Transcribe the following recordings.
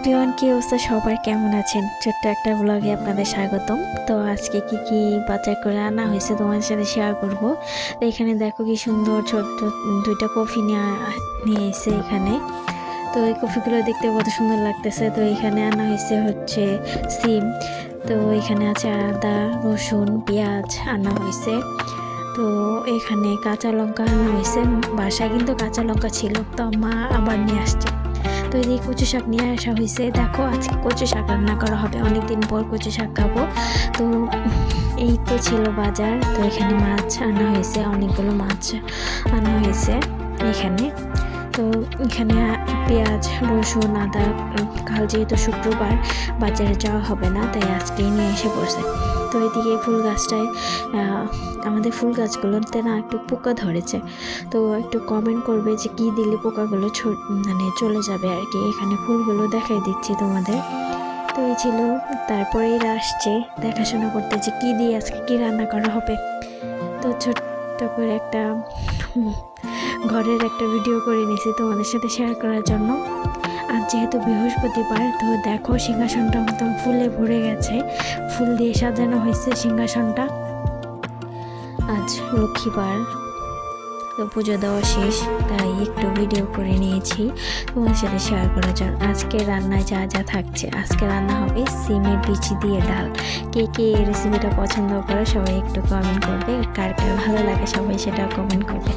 Everyone, কি অবস্থা? সবাই কেমন আছেন? ছোট্ট একটা ব্লগে আপনাদের স্বাগতম। তো আজকে কি কি বাজার করে আনা হয়েছে তোমার সাথে শেয়ার করব। তো এখানে দেখো কি সুন্দর ছোট্ট দুইটা কফি নিয়ে নিয়ে এসে এখানে। তো এই কফিগুলো দেখতে কত সুন্দর লাগতেছে। তো এখানে আনা হয়েছে হচ্ছে সিম। তো এখানে আছে আদা, রসুন, পেঁয়াজ আনা হয়েছে। তো এখানে কাঁচা লঙ্কা আনা হয়েছে। বাসায় কিন্তু কাঁচা লঙ্কা ছিল। তো মা আবার নিয়ে আসছে। তো এদিকে কচু শাক নিয়ে আসা হয়েছে। দেখো, আজকে কচু শাক রান্না করা হবে। অনেক দিন পর কচু শাক খাব। তো এই তো ছিল বাজার। তো এখানে মাছ আনা হয়েছে, অনেকগুলো মাছ আনা হয়েছে এখানে। এখানে পেঁয়াজ, রসুন, আদা, কাল যেহেতু শুক্রবার বাজারে যাওয়া হবে না, তাই আজকেই নিয়ে এসে পড়ছে। তো এদিকে ফুল গাছটায় আমাদের ফুল গাছগুলোতে না একটু পোকা ধরেছে। তো একটু কমেন্ট করবে যে কি দিলে পোকাগুলো মানে চলে যাবে আর কি। এখানে ফুলগুলো দেখাই দিচ্ছি তোমাদের। তো এই ছিল, তারপরে এরা আসছে দেখাশোনা করতে যে কী দিয়ে আজকে কী রান্না করা হবে। তো ছোট্ট করে একটা ঘরের একটা ভিডিও করে নিয়েছি তোমাদের সাথে শেয়ার করার জন্য। আর যেহেতু বৃহস্পতিবার, তো দেখো সিংহাসনটা একদম ফুলে ভরে গেছে। ফুল দিয়ে সাজানো হয়েছে সিংহাসনটা। আজ লক্ষ্মীবার তো পুজো দেওয়া শেষ, তাই একটু ভিডিও করে নিয়েছি। তোমার সাথে শেয়ার করার জন্য। আজকে রান্নায় যা যা থাকছে, আজকে রান্না হবে সিমের বিচি দিয়ে ডাল। কে কে এই রেসিপিটা পছন্দ করে সবাই একটু কমেন্ট করবে, কার কার ভালো লাগে সবাই সেটা কমেন্ট করবে।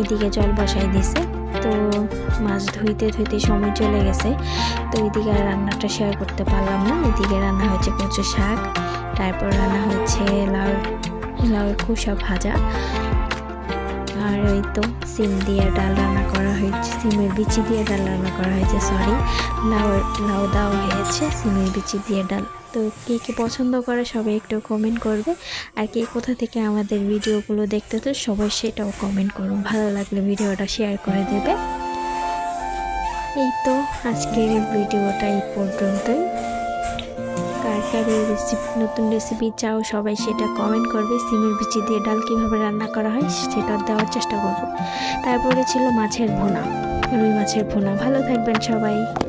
এদিকে জল বসাই দিছে, তো মাছ ধুইতে ধুইতে সময় চলে গেছে। তো এদিকে আর রান্নাটা শেয়ার করতে পারলাম না। এদিকে রান্না হয়েছে কচু শাক, তারপর রান্না হয়েছে লাউ লাউয়ের খোসা ভাজা। আর ওই তো সিম দিয়ে ডাল রান্না করা হয়েছে, সিমের বিচি দিয়ে ডাল রান্না করা হয়েছে সরি লাউ লাউ দেওয়া হয়েছে, সিমের বিচি দিয়ে ডাল। তো কে কে পছন্দ করে সবাই একটু কমেন্ট করবে। আর কে কোথা থেকে আমাদের ভিডিওগুলো দেখতে তো সবাই সেটাও কমেন্ট করুন ভালো লাগলে ভিডিওটা শেয়ার করে দেবে। এই তো আজকের ভিডিওটা এই পর্যন্তই। এই রেসিপি নতুন রেসিপি চাও, সবাই সেটা কমেন্ট করবে। সিমের বিচি দিয়ে ডাল কীভাবে রান্না করা হয় সেটা দেওয়ার চেষ্টা করব। তারপরে ছিল মাছের ভোনা, রুই মাছের ভোনা। ভালো থাকবেন সবাই।